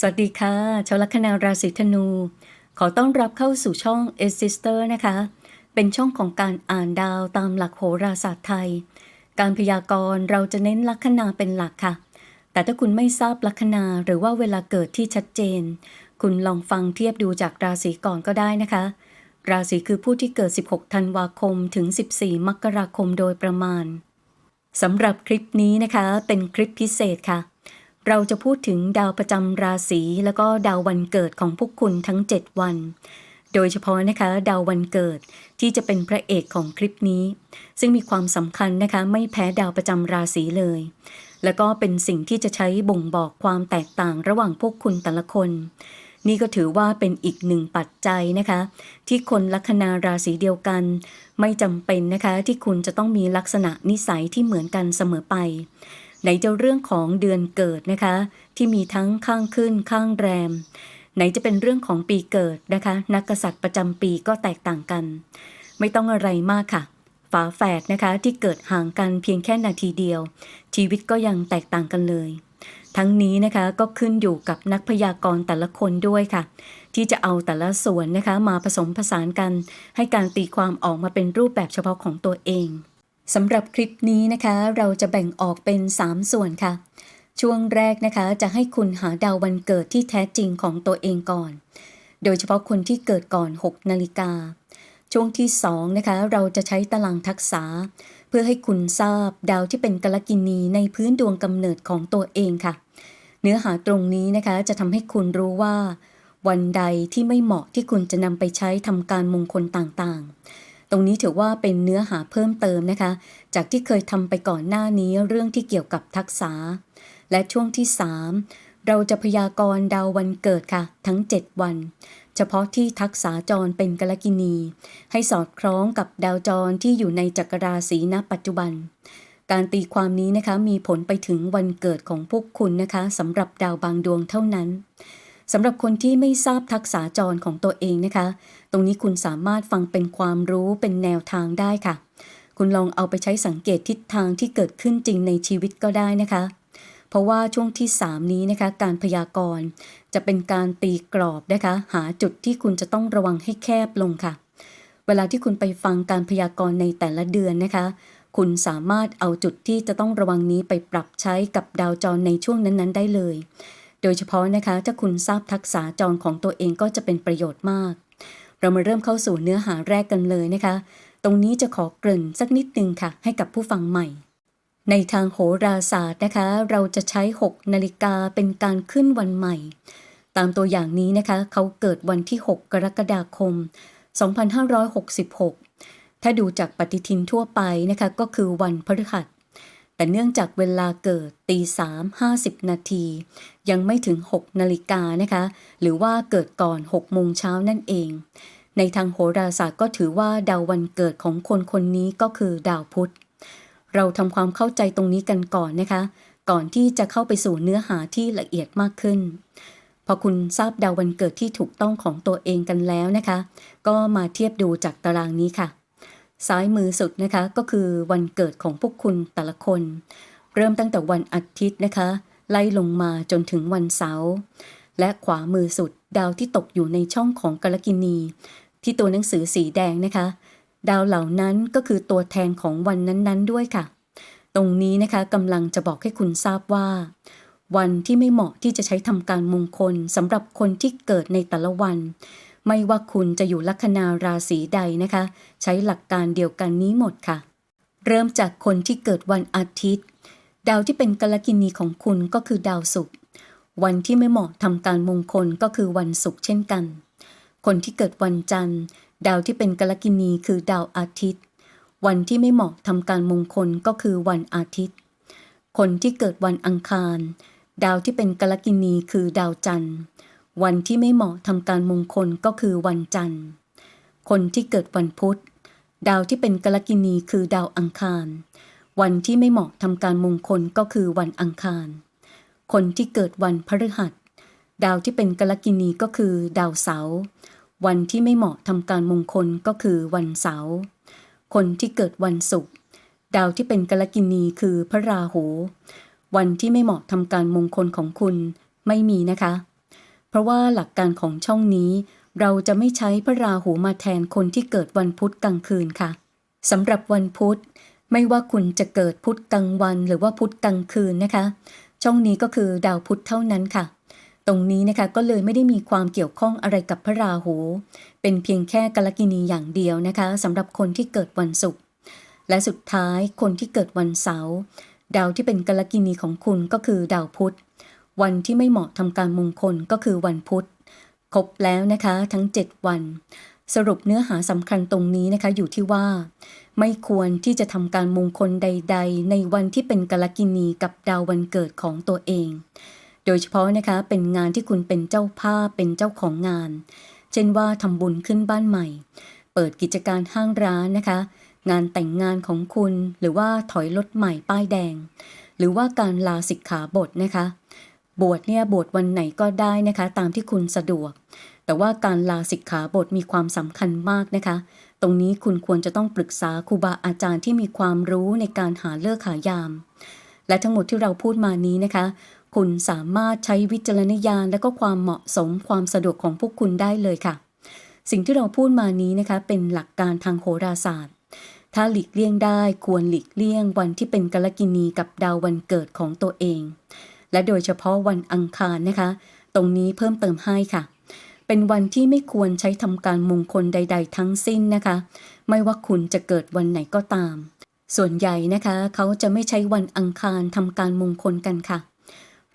สวัสดีค่ะ ชาวลัคนาราศีธนู ขอต้อนรับเข้าสู่ช่อง e s s i s t e r นะคะ เป็นช่องของการอ่านดาวตามหลักโหราศาสตร์ไทย การพยากรณ์เราจะเน้นลัคนาเป็นหลักค่ะ แต่ถ้าคุณไม่ทราบลัคนาหรือว่าเวลาเกิดที่ชัดเจน คุณลองฟังเทียบดูจากราศีก่อนก็ได้นะคะ ราศีคือผู้ที่เกิด 16 ธันวาคมถึง 14 มกราคมโดยประมาณสำหรับคลิปนี้นะคะ เป็นคลิปพิเศษค่ะ เราจะพูดถึงดาวประจำราศีแล้วก็ดาววันเกิดของพวกคุณทั้ง 7 วัน โดยเฉพาะนะคะดาววันเกิดที่จะเป็นพระเอกของคลิปนี้ ซึ่งมีความสำคัญนะคะไม่แพ้ดาวประจำราศีเลย แล้วก็เป็นสิ่งที่จะใช้บ่งบอกความแตกต่างระหว่างพวกคุณแต่ละคน นี่ก็ถือว่าเป็นอีกหนึ่งปัจจัยนะคะ ที่คนลัคนาราศีเดียวกัน ไม่จำเป็นนะคะที่คุณจะต้องมีลักษณะนิสัยที่เหมือนกันเสมอไป ไหนจะเรื่องของเดือนเกิดนะคะ ที่มีทั้งข้างขึ้นข้างแรม ไหนจะเป็นเรื่องของปีเกิดนะคะ นักกษัตริย์ประจำปีก็แตกต่างกัน ไม่ต้องอะไรมากค่ะ ฝาแฝดนะคะที่เกิดห่างกันเพียงแค่นาทีเดียว ชีวิตก็ยังแตกต่างกันเลย ทั้งนี้นะคะก็ขึ้นอยู่กับนักพยากรณ์แต่ละคนด้วยค่ะ ที่จะเอาแต่ละส่วนนะคะมาผสมผสานกัน ให้การตีความออกมาเป็นรูปแบบเฉพาะของตัวเอง สำหรับคลิปนี้นะคะ เราจะแบ่งออกเป็น 3 ส่วนค่ะ ช่วงแรกนะคะจะให้คุณหาดาววันเกิดที่แท้จริงของตัวเองก่อน โดยเฉพาะคนที่เกิดก่อน 6 นาฬิกา ช่วงที่2นะคะเราจะใช้ตารางทักษะเพื่อให้คุณทราบดาวที่เป็นกลกินีในพื้นดวงกำเนิดของตัวเองค่ะ เนื้อหาตรงนี้นะคะจะทำให้คุณรู้ว่า วันใดที่ไม่เหมาะที่คุณจะนำไปใช้ทำการมงคลต่างๆ ตรงนี้ถือว่าเป็นเนื้อหาเพิ่มเติมนะคะ จากที่เคยทำไปก่อนหน้านี้เรื่องที่เกี่ยวกับทักษะ และช่วงที่ 3 เราจะพยากรณ์ดาววันเกิดค่ะ ทั้ง 7 วัน เฉพาะที่ทักษาจรเป็นกลกินี ให้สอดคล้องกับดาวจรที่อยู่ในจักรราศีณปัจจุบัน การตีความนี้นะคะมีผลไปถึงวันเกิดของพวกคุณนะคะสำหรับดาวบางดวงเท่านั้น สำหรับคนที่ไม่ทราบทักษาจรของตัวเองนะคะ ตรงนี้คุณสามารถฟังเป็นความรู้เป็นแนวทางได้ค่ะ คุณลองเอาไปใช้สังเกตทิศทางที่เกิดขึ้นจริงในชีวิตก็ได้นะคะ เพราะว่าช่วงที่ 3 นี้นะคะ การพยากรณ์จะเป็นการตีกรอบนะคะ หาจุดที่คุณจะต้องระวังให้แคบลงค่ะ เวลาที่คุณไปฟังการพยากรณ์ในแต่ละเดือนนะคะ คุณสามารถเอาจุดที่จะต้องระวังนี้ไปปรับใช้กับดาวจรในช่วงนั้นๆ ได้เลย ดยเฉพาะนะคะถ้าคุณทราบทักษะจรของตัวเองก็จะเป็นประโยชน์มาก เรามาเริ่มเข้าสู่เนื้อหาแรกกันเลยนะคะ ตรงนี้จะขอเกริ่นสักนิดนึงค่ะ ให้กับผู้ฟังใหม่ ในทางโหราศาสตร์นะคะ เราจะใช้ 6 นาฬิกาเป็นการขึ้นวันใหม่ ตามตัวอย่างนี้นะคะ เขาเกิดวันที่ 6 กรกฎาคม 2566 ถ้าดูจากปฏิทินทั่วไปนะคะก็คือวันพฤหัส แต่เนื่องจากเวลาเกิดตีสามห้าสิบนาที ยังไม่ถึง 6 นาฬิกานะคะ หรือว่าเกิดก่อน6โมงเช้านั่นเอง ในทางโหราศาสตร์ก็ถือว่าดาววันเกิดของคนคนนี้ก็คือดาวพุธ เราทำความเข้าใจตรงนี้กันก่อนนะคะ ก่อนที่จะเข้าไปสู่เนื้อหาที่ละเอียดมากขึ้น พอคุณทราบดาววันเกิดที่ถูกต้องของตัวเองกันแล้วนะคะ ก็มาเทียบดูจากตารางนี้ค่ะ ซ้ายมือสุดนะคะก็คือวันเกิดของพวกคุณแต่ละคน เริ่มตั้งแต่วันอาทิตย์นะคะ ไล่ลงมาจนถึงวันเสาร์และขวามือสุดดาวที่ตกอยู่ในช่องของกลกินี ที่ตัวหนังสือสีแดงนะคะ ดาวเหล่านั้นก็คือตัวแทนของวันนั้นๆด้วยค่ะ ตรงนี้นะคะกำลังจะบอกให้คุณทราบว่า วันที่ไม่เหมาะที่จะใช้ทำการมงคลสำหรับคนที่เกิดในแต่ละวัน ไม่ว่าคุณจะอยู่ลัคนาราศีใดนะคะ ใช้หลักการเดียวกันนี้หมดค่ะ เริ่มจากคนที่เกิดวันอาทิตย์ ดาวที่เป็นกลกินีของคุณก็คือดาวศุกร์วันที่ไม่เหมาะทำการมงคลก็คือวันศุกร์เช่นกัน คนที่เกิดวันจันทร์ ดาวที่เป็นกลกินีคือดาวอาทิตย์ วันที่ไม่เหมาะทำการมงคลก็คือวันอาทิตย์ คนที่เกิดวันอังคาร ดาวที่เป็นกลกินีคือดาวจันทร์ วันที่ไม่เหมาะทำการมงคลก็คือวันจันทร์ คนที่เกิดวันพุธ ดาวที่เป็นกลกินีคือดาวอังคาร วันที่ไม่เหมาะทำการมงคลก็คือวันอังคาร คนที่เกิดวันพฤหัส ดาวที่เป็นกลกินีก็คือดาวเสาร์ วันที่ไม่เหมาะทำการมงคลก็คือวันเสาร์ คนที่เกิดวันศุกร์ ดาวที่เป็นกลกินีคือพระราหู วันที่ไม่เหมาะทำการมงคลของคุณไม่มีนะคะ เพราะว่าหลักการของช่องนี้ เราจะไม่ใช้พระราหูมาแทนคนที่เกิดวันพุธกลางคืนค่ะสำหรับวันพุธ ไม่ว่าคุณจะเกิดพุธกลางวันหรือว่าพุธกลางคืนนะคะ ช่องนี้ก็คือดาวพุธเท่านั้นค่ะ ตรงนี้นะคะก็เลยไม่ได้มีความเกี่ยวข้องอะไรกับพระราหู เป็นเพียงแค่กาลกินีอย่างเดียวนะคะสำหรับคนที่เกิดวันศุกร์และสุดท้ายคนที่เกิดวันเสาร์ดาวที่เป็นกาลกินีของคุณก็คือดาวพุธ วันที่ไม่เหมาะทำการมงคลก็คือวันพุธ ครบแล้วนะคะทั้ง 7 วัน สรุปเนื้อหาสำคัญตรงนี้นะคะอยู่ที่ว่า ไม่ควรที่จะทำการมงคลใด ๆ ในวันที่เป็นกาลกินีกับดาววันเกิดของตัวเอง โดยเฉพาะนะคะเป็นงานที่คุณเป็นเจ้าภาพเป็นเจ้าของงาน เช่นว่าทำบุญขึ้นบ้านใหม่ เปิดกิจการห้างร้านนะคะ งานแต่งงานของคุณหรือว่าถอยรถใหม่ป้ายแดง หรือว่าการลาสิกขาบทนะคะ บวชเนี่ยบวชวันไหนก็ได้นะคะ ตามที่คุณสะดวก แต่ว่าการลาสิกขาบทมีความสำคัญมากนะคะ ตรงนี้คุณควรจะต้องปรึกษาครูบาอาจารย์ที่มีความรู้ในการหาเลิกหายาม และทั้งหมดที่เราพูดมานี้นะคะ คุณสามารถใช้วิจารณญาณและก็ความเหมาะสมความสะดวกของพวกคุณได้เลยค่ะ สิ่งที่เราพูดมานี้นะคะ เป็นหลักการทางโหราศาสตร์ถ้าหลีกเลี่ยงได้ควรหลีกเลี่ยงวันที่เป็นกาลกินีกับดาววันเกิดของตัวเอง และโดยเฉพาะวันอังคารนะคะ ตรงนี้เพิ่มเติมให้ค่ะ เป็นวันที่ไม่ควรใช้ทำการมงคลใด ๆ ทั้งสิ้นนะคะ ไม่ว่าคุณจะเกิดวันไหนก็ตาม ส่วนใหญ่นะคะ เขาจะไม่ใช้วันอังคารทำการมงคลกันค่ะ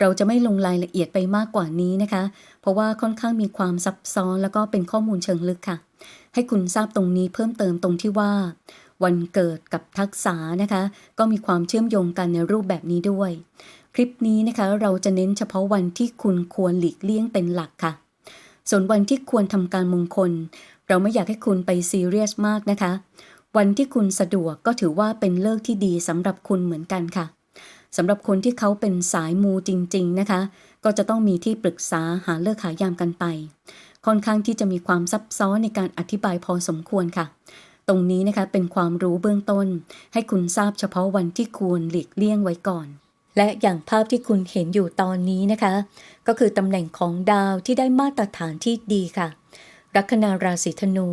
เราจะไม่ลงรายละเอียดไปมากกว่านี้นะคะ เพราะว่าค่อนข้างมีความซับซ้อนแล้วก็เป็นข้อมูลเชิงลึกค่ะ ให้คุณทราบตรงนี้เพิ่มเติมตรงที่ว่าวันเกิดกับทักษะนะคะ ก็มีความเชื่อมโยงกันในรูปแบบนี้ด้วย คลิปนี้นะคะเราจะเน้นเฉพาะวันที่คุณควรหลีกเลี่ยงเป็นหลักค่ะ ส่วนวันที่ควรทำการมงคล เราไม่อยากให้คุณไปซีเรียสมากนะคะ วันที่คุณสะดวกก็ถือว่าเป็นเลิกที่ดีสำหรับคุณเหมือนกันค่ะสำหรับคนที่เขาเป็นสายมูจริง ๆนะคะ ก็จะต้องมีที่ปรึกษาหาเลิกหายามกันไป ค่อนข้างที่จะมีความซับซ้อนในการอธิบายพอสมควรค่ะ ตรงนี้นะคะเป็นความรู้เบื้องต้น ให้คุณทราบเฉพาะวันที่ควรหลีกเลี่ยงไว้ก่อน และอย่างภาพที่คุณเห็นอยู่ตอนนี้นะคะ ก็คือตำแหน่งของดาวที่ได้มาตรฐานที่ดีค่ะ ลัคนาราศีธนู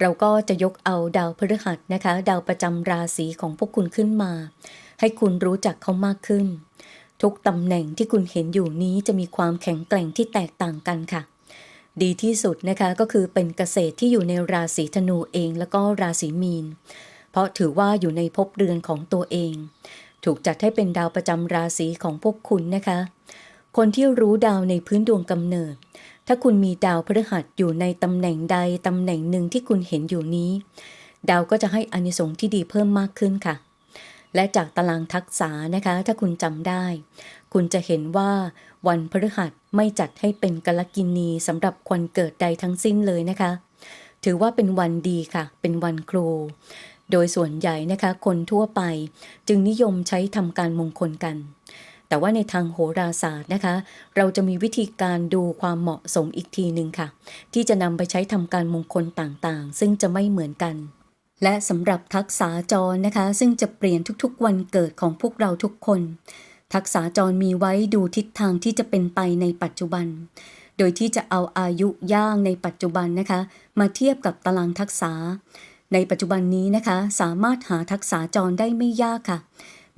เราก็จะยกเอาดาวพฤหัสนะคะ ดาวประจำราศีของพวกคุณขึ้นมา ให้คุณรู้จักเขามากขึ้น ทุกตำแหน่งที่คุณเห็นอยู่นี้จะมีความแข็งแกร่งที่แตกต่างกันค่ะดีที่สุดนะคะก็คือเป็นเกษตรที่อยู่ในราศีธนูเองแล้วก็ราศีมีน เพราะถือว่าอยู่ในภพเรือนของตัวเอง ถูกจัดให้เป็นดาวประจำราศีของพวกคุณนะคะ คนที่รู้ดาวในพื้นดวงกำเนิด ถ้าคุณมีดาวพฤหัสอยู่ในตำแหน่งใดตำแหน่งหนึ่งที่คุณเห็นอยู่นี้ ดาวก็จะให้อานิสงส์ที่ดีเพิ่มมากขึ้นค่ะ และจากตารางทักษะนะคะ ถ้าคุณจำได้ คุณจะเห็นว่าวันพฤหัสไม่จัดให้เป็นกลกินีสำหรับวันเกิดใดทั้งสิ้นเลยนะคะ ถือว่าเป็นวันดีค่ะ เป็นวันครู โดยส่วนใหญ่นะคะคนทั่วไป จึงนิยมใช้ทำการมงคลกัน แต่ว่าในทางโหราศาสตร์นะคะ เราจะมีวิธีการดูความเหมาะสมอีกทีหนึ่งค่ะ ที่จะนำไปใช้ทำการมงคลต่างๆ ซึ่งจะไม่เหมือนกันและสำหรับทักษะจรนะคะ ซึ่งจะเปลี่ยนทุกๆ วันเกิดของพวกเราทุกคน ทักษะจรมีไว้ดูทิศทางที่จะเป็นไปในปัจจุบัน โดยที่จะเอาอายุย่างในปัจจุบันนะคะ มาเทียบกับตารางทักษะ ในปัจจุบันนี้นะคะ สามารถหาทักษะจรได้ไม่ยากค่ะ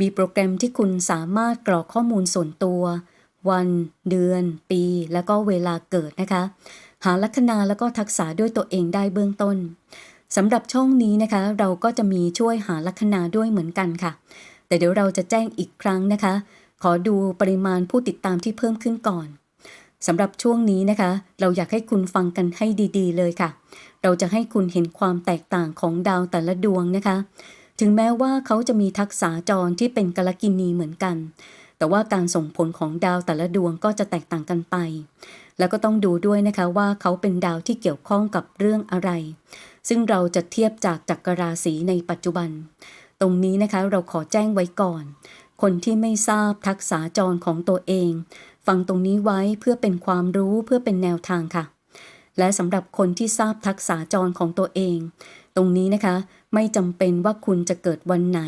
มีโปรแกรมที่คุณสามารถกรอกข้อมูลส่วนตัว วัน เดือน ปี แล้วก็เวลาเกิดนะคะ หาลัคนาแล้วก็ทักษะด้วยตัวเองได้เบื้องต้นสำหรับช่องนี้นะคะ เราก็จะมีช่วยหาลัคนาด้วยเหมือนกันค่ะ แต่เดี๋ยวเราจะแจ้งอีกครั้งนะคะ ขอดูปริมาณผู้ติดตามที่เพิ่มขึ้นก่อน สำหรับช่วงนี้นะคะ เราอยากให้คุณฟังกันให้ดีๆ เลยค่ะ เราจะให้คุณเห็นความแตกต่างของดาวแต่ละดวงนะคะ ถึงแม้ว่าเขาจะมีทักษะจรที่เป็นกาลกินีเหมือนกัน แต่ว่าการส่งผลของดาวแต่ละดวงก็จะแตกต่างกันไป แล้วก็ต้องดูด้วยนะคะว่าเขาเป็นดาวที่เกี่ยวข้องกับเรื่องอะไร ซึ่งเราจะเทียบจากจักรราศีในปัจจุบัน ตรงนี้นะคะเราขอแจ้งไว้ก่อน คนที่ไม่ทราบทักษะจรของตัวเอง ฟังตรงนี้ไว้เพื่อเป็นความรู้เพื่อเป็นแนวทางค่ะ และสำหรับคนที่ทราบทักษะจรของตัวเอง ตรงนี้นะคะ ไม่จำเป็นว่าคุณจะเกิดวันไหน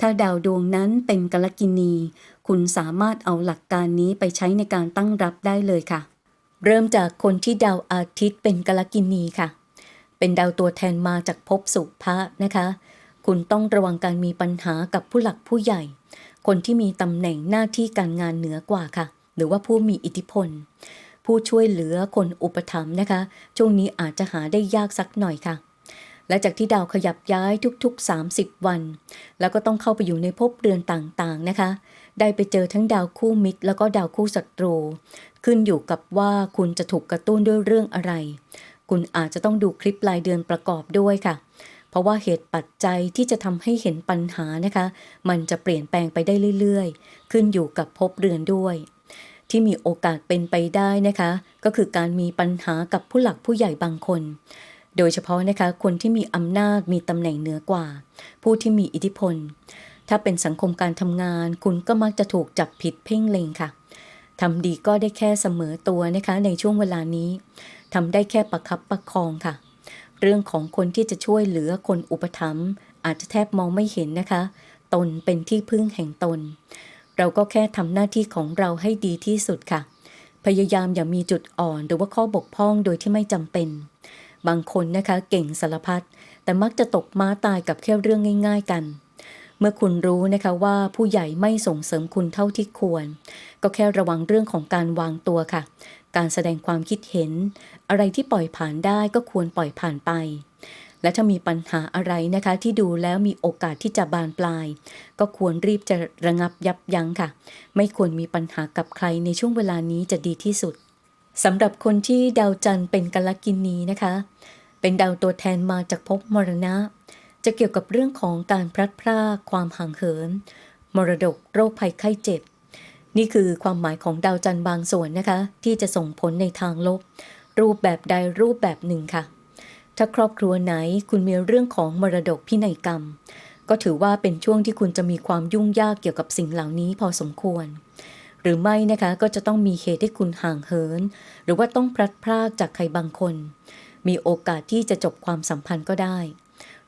ถ้าดาวดวงนั้นเป็นกลกินี คุณสามารถเอาหลักการนี้ไปใช้ในการตั้งรับได้เลยค่ะ เริ่มจากคนที่ดาวอาทิตย์เป็นกลกินีค่ะ เป็นดาวตัวแทนมาจากภพสุภะนะคะ คุณต้องระวังการมีปัญหากับผู้หลักผู้ใหญ่ คนที่มีตำแหน่งหน้าที่การงานเหนือกว่าค่ะ หรือว่าผู้มีอิทธิพล ผู้ช่วยเหลือคนอุปถัมภ์นะคะ ช่วงนี้อาจจะหาได้ยากสักหน่อยค่ะและจากที่ดาวขยับย้ายทุกๆ 30 วัน แล้วก็ต้องเข้าไปอยู่ในภพเรือนต่างๆนะคะ ได้ไปเจอทั้งดาวคู่มิตร แล้วก็ดาวคู่ศัตรู ขึ้นอยู่กับว่าคุณจะถูกกระตุ้นด้วยเรื่องอะไร คุณอาจจะต้องดูคลิปรายเดือนประกอบด้วยค่ะ เพราะว่าเหตุปัจจัยที่จะทำให้เห็นปัญหานะคะ มันจะเปลี่ยนแปลงไปได้เรื่อยๆ ขึ้นอยู่กับภพเรือนด้วย ที่มีโอกาสเป็นไปได้นะคะ ก็คือการมีปัญหากับผู้หลักผู้ใหญ่บางคน โดยเฉพาะนะคะคนที่มีอำนาจมีตำแหน่งเหนือกว่า ผู้ที่มีอิทธิพล ถ้าเป็นสังคมการทำงาน คุณก็มักจะถูกจับผิดเพ่งเล็งค่ะทำดีก็ได้แค่เสมอตัวนะคะในช่วงเวลานี้ทำได้แค่ประคับประคองค่ะ เรื่องของคนที่จะช่วยเหลือคนอุปถัมภ์อาจจะแทบมองไม่เห็นนะคะ ตนเป็นที่พึ่งแห่งตน เราก็แค่ทำหน้าที่ของเราให้ดีที่สุดค่ะ พยายามอย่ามีจุดอ่อนหรือว่าข้อบกพร่องโดยที่ไม่จำเป็น บางคนนะคะเก่งสารพัดแต่มักจะตกม้าตายกับแค่เรื่องง่าย ๆ กัน เมื่อคุณรู้นะคะว่าผู้ใหญ่ไม่ส่งเสริมคุณเท่าที่ควร ก็แค่ระวังเรื่องของการวางตัวค่ะ การแสดงความคิดเห็น อะไรที่ปล่อยผ่านได้ก็ควรปล่อยผ่านไป และถ้ามีปัญหาอะไรนะคะ ที่ดูแล้วมีโอกาสที่จะบานปลาย ก็ควรรีบจะระงับยับยั้งค่ะ ไม่ควรมีปัญหากับใครในช่วงเวลานี้จะดีที่สุดสำหรับคนที่ดาวจันทร์เป็นกลกินีนะคะ เป็นดาวตัวแทนมาจากภพมรณะ จะเกี่ยวกับเรื่องของการพลัดพรากความห่างเหิน มรดกโรคภัยไข้เจ็บ นี่คือความหมายของดาวจันทร์บางส่วนนะคะ ที่จะส่งผลในทางลบ รูปแบบใดรูปแบบหนึ่งค่ะ ถ้าครอบครัวไหนคุณมีเรื่องของมรดกพินัยกรรม ก็ถือว่าเป็นช่วงที่คุณจะมีความยุ่งยากเกี่ยวกับสิ่งเหล่านี้พอสมควร หรือไม่นะคะก็จะต้องมีเหตุให้คุณห่างเหิน หรือว่าต้องพลัดพรากจากใครบางคน มีโอกาสที่จะจบความสัมพันธ์ก็ได้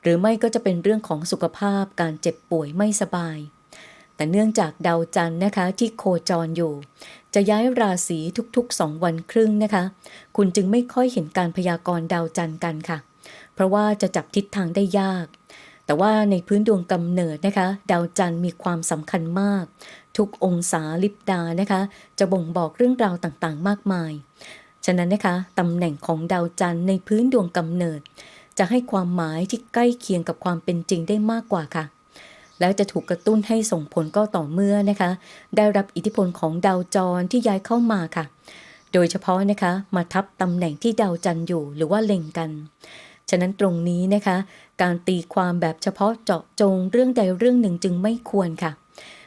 หรือไม่ก็จะเป็นเรื่องของสุขภาพการเจ็บป่วยไม่สบาย แต่เนื่องจากดาวจันทร์นะคะที่โคจรอยู่ จะย้ายราศีทุกๆ2วันครึ่งนะคะ คุณจึงไม่ค่อยเห็นการพยากรณ์ดาวจันทร์กันค่ะ เพราะว่าจะจับทิศทางได้ยาก แต่ว่าในพื้นดวงกำเนิดนะคะ ดาวจันทร์มีความสำคัญมาก ทุกองศาลิบดานะคะ จะบ่งบอกเรื่องราวต่างๆ มากมาย ฉะนั้นนะคะตำแหน่งของดาวจันทร์ในพื้นดวงกำเนิด จะให้ความหมายที่ใกล้เคียงกับความเป็นจริงได้มากกว่าค่ะ แล้วจะถูกกระตุ้นให้ส่งผลก็ต่อเมื่อนะคะ ได้รับอิทธิพลของดาวจรที่ย้ายเข้ามาค่ะ โดยเฉพาะนะคะมาทับตำแหน่งที่ดาวจันทร์อยู่หรือว่าเล็งกัน ฉะนั้นตรงนี้นะคะ การตีความแบบเฉพาะเจาะจงเรื่องใดเรื่องหนึ่งจึงไม่ควรค่ะ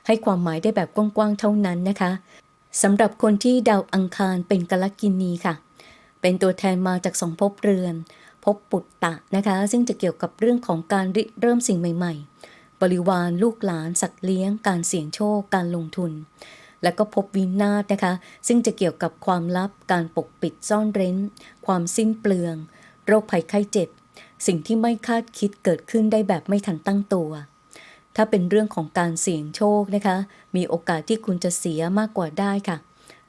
ให้ความหมายได้แบบกว้างๆเท่านั้นนะคะสำหรับคนที่ดาวอังคารเป็นกลกินีค่ะ เป็นตัวแทนมาจากสองภพเรือนภพปุตตะนะคะ ซึ่งจะเกี่ยวกับเรื่องของการริเริ่มสิ่งใหม่ ๆ บริวารลูกหลานสัตว์เลี้ยง การเสี่ยงโชคการลงทุน และก็พบวินาศนะคะ ซึ่งจะเกี่ยวกับความลับการปกปิดซ่อนเร้น ความสิ้นเปลือง โรคภัยไข้เจ็บ สิ่งที่ไม่คาดคิดเกิดขึ้นได้แบบไม่ทันตั้งตัว ถ้าเป็นเรื่องของการเสี่ยงโชคนะคะ มีโอกาสที่คุณจะเสียมากกว่าได้ค่ะ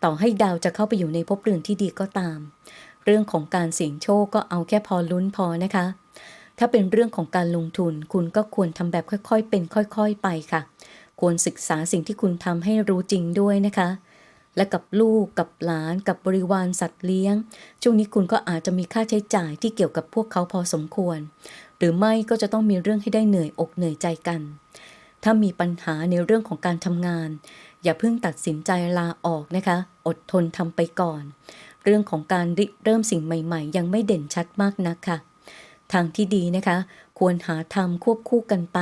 ต่อให้ดาวจะเข้าไปอยู่ในภพเรือนที่ดีก็ตาม เรื่องของการเสี่ยงโชคก็เอาแค่พอลุ้นพอนะคะ ถ้าเป็นเรื่องของการลงทุน คุณก็ควรทำแบบค่อยๆ เป็นค่อยๆ ไปค่ะ ควรศึกษาสิ่งที่คุณทำให้รู้จริงด้วยนะคะ และกับลูกกับหลาน กับบริวารสัตว์เลี้ยง ช่วงนี้คุณก็อาจจะมีค่าใช้จ่ายที่เกี่ยวกับพวกเขาพอสมควร หรือไม่ก็จะต้องมีเรื่องให้ได้เหนื่อยอกเหนื่อยใจกัน ถ้ามีปัญหาในเรื่องของการทำงาน อย่าเพิ่งตัดสินใจลาออกนะคะ อดทนทำไปก่อน เรื่องของการริเริ่มสิ่งใหม่ ๆ ยังไม่เด่นชัดมากนักค่ะ ทางที่ดีนะคะ ควรหาทำควบคู่กันไป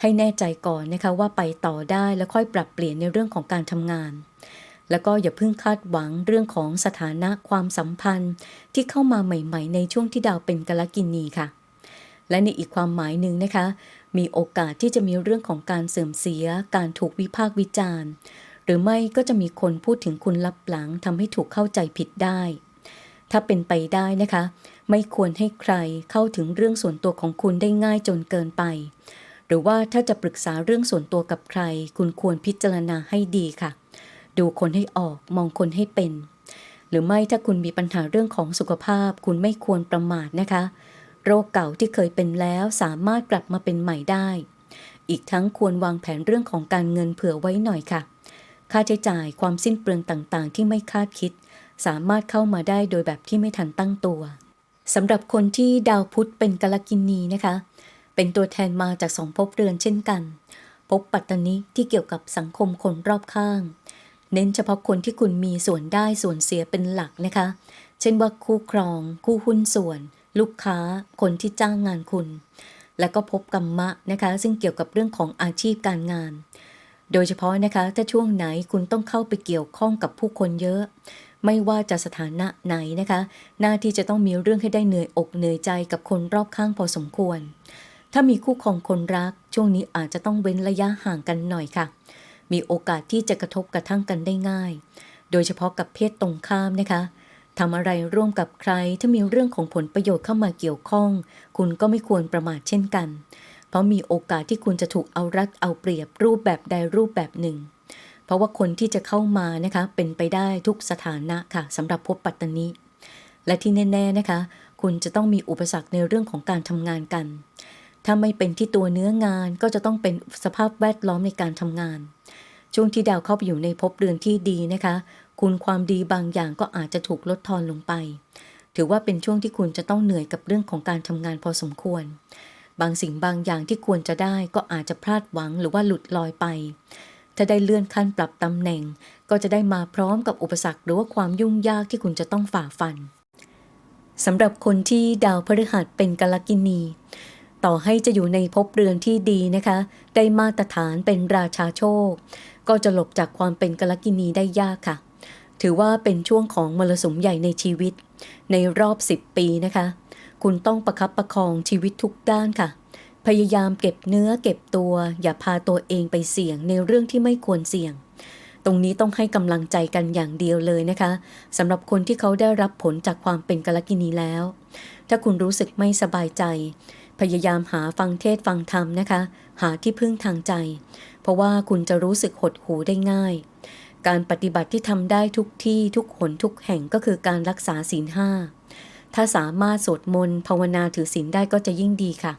ให้แน่ใจก่อนนะคะว่าไปต่อได้แล้วค่อยปรับเปลี่ยนในเรื่องของการทำงาน แล้วก็อย่าเพิ่งคาดหวังเรื่องของสถานะความสัมพันธ์ ที่เข้ามาใหม่ ๆ ในช่วงที่ดาวเป็นกลกินีค่ะและในอีกความหมายหนึ่งนะคะ มีโอกาสที่จะมีเรื่องของการเสื่อมเสีย การถูกวิพากษ์วิจารณ์ หรือไม่ก็จะมีคนพูดถึงคุณลับหลังทำให้ถูกเข้าใจผิดได้ ถ้าเป็นไปได้นะคะ ไม่ควรให้ใครเข้าถึงเรื่องส่วนตัวของคุณได้ง่ายจนเกินไป หรือว่าถ้าจะปรึกษาเรื่องส่วนตัวกับใคร คุณควรพิจารณาให้ดีค่ะ ดูคนให้ออกมองคนให้เป็น หรือไม่ถ้าคุณมีปัญหาเรื่องของสุขภาพ คุณไม่ควรประมาทนะคะ โรคเก่าที่เคยเป็นแล้วสามารถกลับมาเป็นใหม่ได้ อีกทั้งควรวางแผนเรื่องของการเงินเผื่อไว้หน่อยค่ะ ค่าใช้จ่ายความสิ้นเปลืองต่างๆ ที่ไม่คาดคิด สามารถเข้ามาได้โดยแบบที่ไม่ทันตั้งตัว สำหรับคนที่ดาวพุธเป็นกลกินีนะคะ เป็นตัวแทนมาจากสองภพเรือนเช่นกันภพปัตตนิที่เกี่ยวกับสังคมคนรอบข้าง เน้นเฉพาะคนที่คุณมีส่วนได้ส่วนเสียเป็นหลักนะคะ เช่นว่าคู่ครอง คู่หุ้นส่วน ลูกค้า คนที่จ้างงานคุณ และก็พบกรรมะนะคะ ซึ่งเกี่ยวกับเรื่องของอาชีพการงาน โดยเฉพาะนะคะถ้าช่วงไหนคุณต้องเข้าไปเกี่ยวข้องกับผู้คนเยอะ ไม่ว่าจะสถานะไหนนะคะ หน้าที่จะต้องมีเรื่องให้ได้เหนื่อยอกเหนื่อยใจกับคนรอบข้างพอสมควร ถ้ามีคู่ครองคนรัก ช่วงนี้อาจจะต้องเว้นระยะห่างกันหน่อยค่ะ มีโอกาสที่จะกระทบกระทั่งกันได้ง่าย โดยเฉพาะกับเพศตรงข้ามนะคะทำอะไรร่วมกับใครถ้ามีเรื่องของผลประโยชน์เข้ามาเกี่ยวข้อง คุณก็ไม่ควรประมาทเช่นกัน เพราะมีโอกาสที่คุณจะถูกเอารัดเอาเปรียบรูปแบบใดรูปแบบหนึ่ง เพราะว่าคนที่จะเข้ามานะคะเป็นไปได้ทุกสถานะค่ะสำหรับภพปัตตานีและที่แน่ๆนะคะ คุณจะต้องมีอุปสรรคในเรื่องของการทำงานกัน ถ้าไม่เป็นที่ตัวเนื้องานก็จะต้องเป็นสภาพแวดล้อมในการทำงาน ช่วงที่ดาวเข้าไปอยู่ในภพเรือนที่ดีนะคะ คุณความดีบางอย่างก็อาจจะถูกลดทอนลงไป ถือว่าเป็นช่วงที่คุณจะต้องเหนื่อยกับเรื่องของการทำงานพอสมควร บางสิ่งบางอย่างที่ควรจะได้ก็อาจจะพลาดหวังหรือว่าหลุดลอยไป ถ้าได้เลื่อนขั้นปรับตำแหน่ง ก็จะได้มาพร้อมกับอุปสรรคหรือว่าความยุ่งยากที่คุณจะต้องฝ่าฟันสำหรับคนที่ดาวพฤหัสเป็นกาลกินี ต่อให้จะอยู่ในภพเรือนที่ดีนะคะ ได้มาตรฐานเป็นราชาโชค ก็จะหลบจากความเป็นกาลกินีได้ยากค่ะ ถือว่าเป็นช่วงของมรสุมใหญ่ในชีวิต ในรอบ 10 ปีนะคะ คุณต้องประคับประคองชีวิตทุกด้านค่ะ พยายามเก็บเนื้อเก็บตัว อย่าพาตัวเองไปเสี่ยงในเรื่องที่ไม่ควรเสี่ยง ตรงนี้ต้องให้กำลังใจกันอย่างเดียวเลยนะคะสำหรับคนที่เขาได้รับผลจากความเป็นกลกินีแล้ว ถ้าคุณรู้สึกไม่สบายใจ พยายามหาฟังเทศฟังธรรมนะคะ หาที่พึ่งทางใจ เพราะว่าคุณจะรู้สึกหดหูได้ง่าย การปฏิบัติที่ทำได้ทุกที่ทุกหนทุกแห่งก็คือการรักษาศีลห้าถ้าสามารถสวดมนต์ภาวนาถือศีลได้ก็จะยิ่งดีค่ะ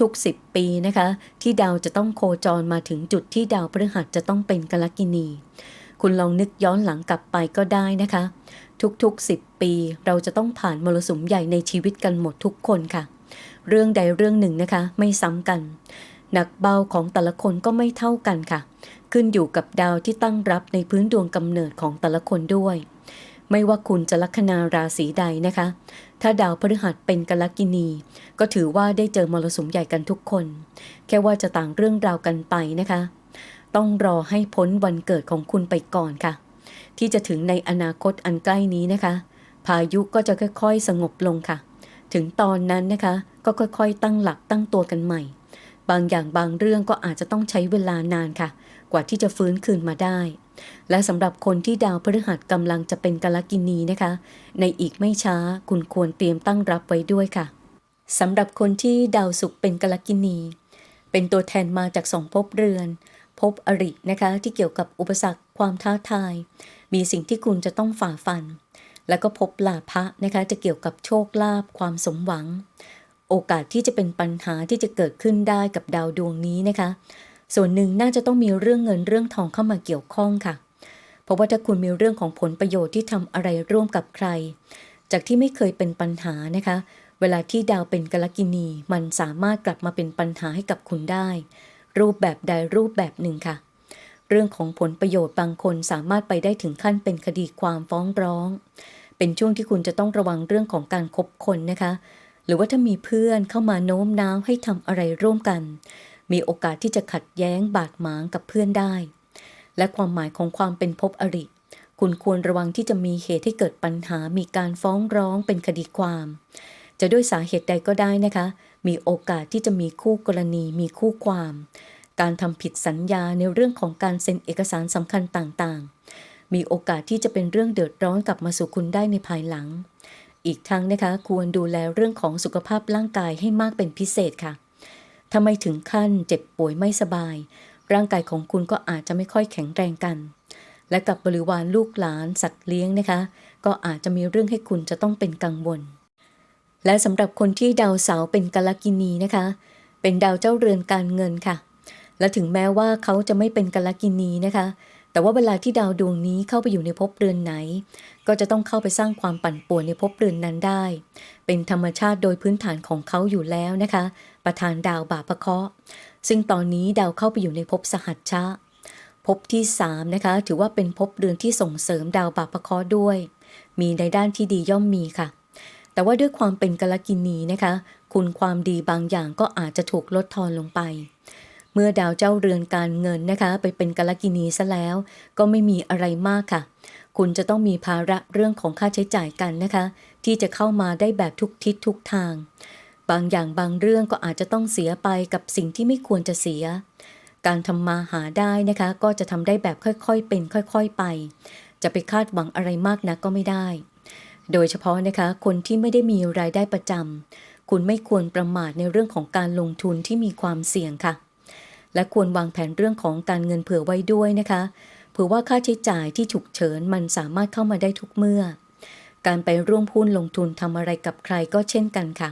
ทุกๆ 10 ปีนะคะ ที่ดาวจะต้องโคจรมาถึงจุดที่ดาวพฤหัสจะต้องเป็นกาลกินี คุณลองนึกย้อนหลังกลับไปก็ได้นะคะ ทุกๆ 10 ปีเราจะต้องผ่านมรสุมใหญ่ในชีวิตกันหมดทุกคนค่ะ เรื่องใดเรื่องหนึ่งนะคะไม่ซ้ำกันหนักเบาของแต่ละคนก็ไม่เท่ากันค่ะ ขึ้นอยู่กับดาวที่ตั้งรับในพื้นดวงกำเนิดของแต่ละคนด้วย ไม่ว่าคุณจะลัคนาราศีใดนะคะ ถ้าดาวพฤหัสเป็นกาลกินี ก็ถือว่าได้เจอมรสุมใหญ่กันทุกคน แค่ว่าจะต่างเรื่องราวกันไปนะคะ ต้องรอให้พ้นวันเกิดของคุณไปก่อนค่ะ ที่จะถึงในอนาคตอันใกล้นี้นะคะ พายุก็จะค่อยๆ สงบลงค่ะ ถึงตอนนั้นนะคะ ก็ค่อยๆ ตั้งหลักตั้งตัวกันใหม่ บางอย่างบางเรื่องก็อาจจะต้องใช้เวลานานค่ะ กว่าที่จะฟื้นคืนมาได้ และสำหรับคนที่ดาวพฤหัสกำลังจะเป็นกาลกินีนะคะ ในอีกไม่ช้าคุณควรเตรียมตั้งรับไว้ด้วยค่ะสำหรับคนที่ดาวศุกร์เป็นกาลกินี เป็นตัวแทนมาจากสองภพเรือน ภพอรินะคะ ที่เกี่ยวกับอุปสรรคความท้าทาย มีสิ่งที่คุณจะต้องฝ่าฟัน แล้วก็พบลาภะนะคะ จะเกี่ยวกับโชคลาภความสมหวัง โอกาสที่จะเป็นปัญหาที่จะเกิดขึ้นได้กับดาวดวงนี้นะคะ ส่วนหนึ่งน่าจะต้องมีเรื่องเงินเรื่องทองเข้ามาเกี่ยวข้องค่ะ เพราะว่าถ้าคุณมีเรื่องของผลประโยชน์ที่ทำอะไรร่วมกับใคร จากที่ไม่เคยเป็นปัญหานะคะ เวลาที่ดาวเป็นกลกินี มันสามารถกลับมาเป็นปัญหาให้กับคุณได้ รูปแบบใดรูปแบบหนึ่งค่ะ เรื่องของผลประโยชน์บางคนสามารถไปได้ถึงขั้นเป็นคดีความฟ้องร้อง เป็นช่วงที่คุณจะต้องระวังเรื่องของการคบคนนะคะ หรือว่าถ้ามีเพื่อนเข้ามาโน้มน้าวให้ทำอะไรร่วมกัน มีโอกาสที่จะขัดแย้งบาดหมางกับเพื่อนได้ และความหมายของความเป็นภพอริ คุณควรระวังที่จะมีเหตุให้เกิดปัญหา มีการฟ้องร้องเป็นคดีความ จะด้วยสาเหตุใดก็ได้นะคะ มีโอกาสที่จะมีคู่กรณี มีคู่ความ การทำผิดสัญญาในเรื่องของการเซ็นเอกสารสำคัญต่างๆ มีโอกาสที่จะเป็นเรื่องเดือดร้อนกลับมาสู่คุณได้ในภายหลังอีกทั้งนะคะควรดูแลเรื่องของสุขภาพร่างกายให้มากเป็นพิเศษค่ะ ถ้าไม่ถึงขั้นเจ็บป่วยไม่สบาย ร่างกายของคุณก็อาจจะไม่ค่อยแข็งแรงกัน และกับบริวารลูกหลานสัตว์เลี้ยงนะคะ ก็อาจจะมีเรื่องให้คุณจะต้องเป็นกังวล และสำหรับคนที่ดาวเสาเป็นกาลกินีนะคะ เป็นดาวเจ้าเรือนการเงินค่ะ และถึงแม้ว่าเขาจะไม่เป็นกาลกินีนะคะ แต่ว่าเวลาที่ดาวดวงนี้เข้าไปอยู่ในภพเรือนไหน ก็จะต้องเข้าไปสร้างความปั่นป่วนในภพเรือนนั้นได้ เป็นธรรมชาติโดยพื้นฐานของเขาอยู่แล้วนะคะ ประธานดาวบาปะเคราะห์ซึ่งตอนนี้ดาวเข้าไปอยู่ในภพสหัชชะภพที่3นะคะถือว่าเป็นภพเรือนที่ส่งเสริมดาวบาปะเคราะห์ด้วย มีในด้านที่ดีย่อมมีค่ะ แต่ว่าด้วยความเป็นกลกินีนะคะ คุณความดีบางอย่างก็อาจจะถูกลดทอนลงไป เมื่อดาวเจ้าเรือนการเงินนะคะ ไปเป็นกลกินีซะแล้ว ก็ไม่มีอะไรมากค่ะ คุณจะต้องมีภาระเรื่องของค่าใช้จ่ายกันนะคะ ที่จะเข้ามาได้แบบทุกทิศทุกทาง บางอย่างบางเรื่องก็อาจจะต้องเสียไปกับสิ่งที่ไม่ควรจะเสีย การทำมาหาได้นะคะ ก็จะทำได้แบบค่อยๆ เป็นค่อยๆไป จะไปคาดหวังอะไรมากนักก็ไม่ได้ โดยเฉพาะนะคะ คนที่ไม่ได้มีรายได้ประจำคุณไม่ควรประมาทในเรื่องของการลงทุนที่มีความเสี่ยงค่ะ และควรวางแผนเรื่องของการเงินเผื่อไว้ด้วยนะคะเผื่อว่าค่าใช้จ่ายที่ฉุกเฉินมันสามารถเข้ามาได้ทุกเมื่อ การไปร่วมหุ้นลงทุนทำอะไรกับใครก็เช่นกันค่ะ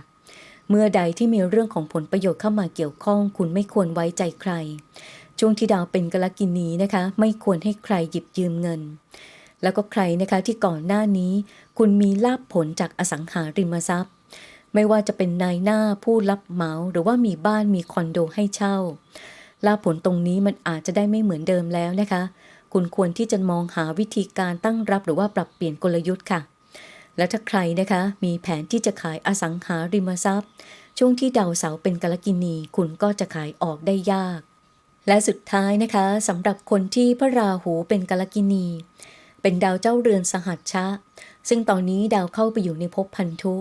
เมื่อใดที่มีเรื่องของผลประโยชน์เข้ามาเกี่ยวข้อง คุณไม่ควรไว้ใจใคร ช่วงที่ดาวเป็นกลกินีนะคะ ไม่ควรให้ใครหยิบยืมเงิน แล้วก็ใครนะคะที่ก่อนหน้านี้ คุณมีลาบผลจากอสังหาริมทรัพย์ไม่ว่าจะเป็นนายหน้าผู้รับเหมาหรือว่ามีบ้านมีคอนโดให้เช่า ลาผลตรงนี้มันอาจจะได้ไม่เหมือนเดิมแล้วนะคะ คุณควรที่จะมองหาวิธีการตั้งรับหรือว่าปรับเปลี่ยนกลยุทธ์ค่ะ และถ้าใครนะคะมีแผนที่จะขายอสังหาริมทรัพย์ ช่วงที่ดาวเสาเป็นกาลกินีคุณก็จะขายออกได้ยาก และสุดท้ายนะคะสำหรับคนที่พระราหูเป็นกาลกินีเป็นดาวเจ้าเรือนสหัชชะ ซึ่งตอนนี้ดาวเข้าไปอยู่ในภพพันธุ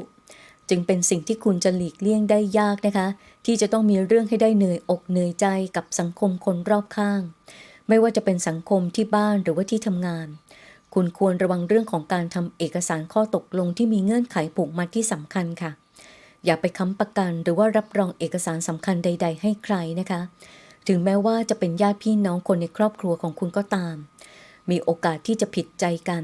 จึงเป็นสิ่งที่คุณจะหลีกเลี่ยงได้ยากนะคะ ที่จะต้องมีเรื่องให้ได้เหนื่อยอกเหนื่อยใจกับสังคมคนรอบข้าง ไม่ว่าจะเป็นสังคมที่บ้านหรือว่าที่ทำงาน คุณควรระวังเรื่องของการทำเอกสารข้อตกลงที่มีเงื่อนไขผูกมัดที่สำคัญค่ะ อย่าไปค้ำประกันหรือว่ารับรองเอกสารสำคัญใด ๆ ให้ใครนะคะ ถึงแม้ว่าจะเป็นญาติพี่น้องคนในครอบครัวของคุณก็ตาม มีโอกาสที่จะผิดใจกัน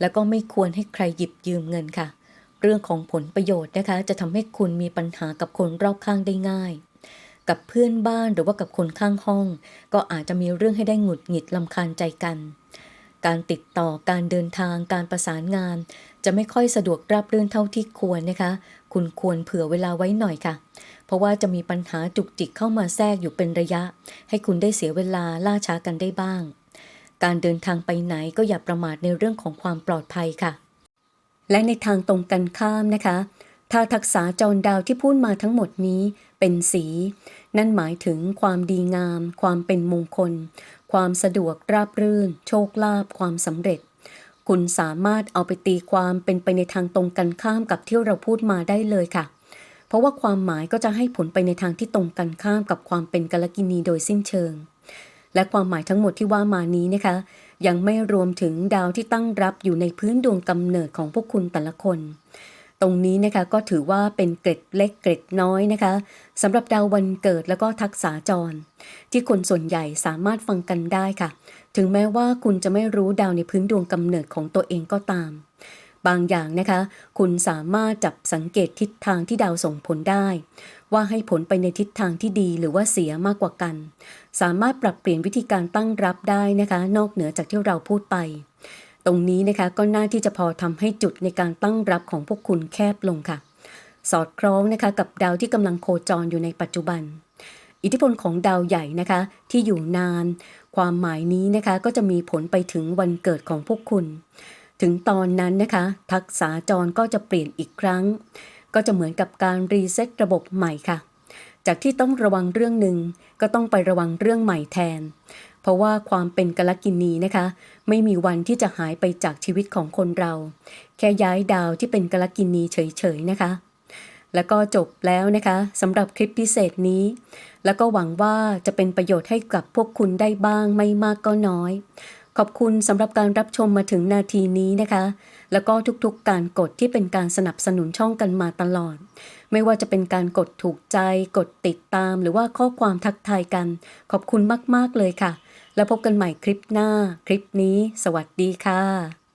แล้วก็ไม่ควรให้ใครหยิบยืมเงินค่ะเรื่องของผลประโยชน์นะคะ จะทำให้คุณมีปัญหากับคนรอบข้างได้ง่าย กับเพื่อนบ้านหรือว่ากับคนข้างห้อง ก็อาจจะมีเรื่องให้ได้หงุดหงิดลำคาญใจกัน การติดต่อการเดินทางการประสานงาน จะไม่ค่อยสะดวกราบรื่นเท่าที่ควรนะคะ คุณควรเผื่อเวลาไว้หน่อยค่ะ เพราะว่าจะมีปัญหาจุกจิกเข้ามาแทรกอยู่เป็นระยะ ให้คุณได้เสียเวลาล่าช้ากันได้บ้าง การเดินทางไปไหนก็อย่าประมาทในเรื่องของความปลอดภัยค่ะ และในทางตรงกันข้ามนะคะถ้าทักษะจรดาวที่พูดมาทั้งหมดนี้เป็นสี นั่นหมายถึงความดีงาม ความเป็นมงคล ความสะดวกราบรื่น โชคลาภความสำเร็จ คุณสามารถเอาไปตีความเป็นไปในทางตรงกันข้ามกับที่เราพูดมาได้เลยค่ะ เพราะว่าความหมายก็จะให้ผลไปในทางที่ตรงกันข้ามกับความเป็นกาลกินีโดยสิ้นเชิง และความหมายทั้งหมดที่ว่ามานี้นะคะ ยังไม่รวมถึงดาวที่ตั้งรับอยู่ในพื้นดวงกำเนิดของพวกคุณแต่ละคน ตรงนี้นะคะก็ถือว่าเป็นเกร็ดเล็กเกร็ดน้อยนะคะสำหรับดาววันเกิดแล้วก็ทักษะจร ที่คนส่วนใหญ่สามารถฟังกันได้ค่ะ ถึงแม้ว่าคุณจะไม่รู้ดาวในพื้นดวงกำเนิดของตัวเองก็ตาม บางอย่างนะคะ คุณสามารถจับสังเกตทิศทางที่ดาวส่งผลได้ ว่าให้ผลไปในทิศทางที่ดีหรือว่าเสียมากกว่ากัน สามารถปรับเปลี่ยนวิธีการตั้งรับได้นะคะ นอกเหนือจากที่เราพูดไป ตรงนี้นะคะก็น่าที่จะพอทำให้จุดในการตั้งรับของพวกคุณแคบลงค่ะ สอดคล้องนะคะกับดาวที่กำลังโคจรอยู่ในปัจจุบันอิทธิพลของดาวใหญ่นะคะ ที่อยู่นาน ความหมายนี้นะคะก็จะมีผลไปถึงวันเกิดของพวกคุณ ถึงตอนนั้นนะคะ ทักษะจรก็จะเปลี่ยนอีกครั้ง ก็จะเหมือนกับการรีเซ็ตระบบใหม่ค่ะ จากที่ต้องระวังเรื่องหนึ่งก็ต้องไประวังเรื่องใหม่แทน เพราะว่าความเป็นกลกินีนะคะ ไม่มีวันที่จะหายไปจากชีวิตของคนเรา แค่ย้ายดาวที่เป็นกลกินีเฉยๆนะคะแล้วก็จบแล้วนะคะสำหรับคลิปพิเศษนี้ แล้วก็หวังว่าจะเป็นประโยชน์ให้กับพวกคุณได้บ้างไม่มากก็น้อย ขอบคุณสำหรับการรับชมมาถึงนาทีนี้นะคะ แล้วก็ทุกๆการกดที่เป็นการสนับสนุนช่องกันมาตลอด ไม่ว่าจะเป็นการกดถูกใจ กดติดตาม หรือว่าข้อความทักทายกัน ขอบคุณมากๆเลยค่ะ แล้วพบกันใหม่คลิปหน้า คลิปนี้ สวัสดีค่ะ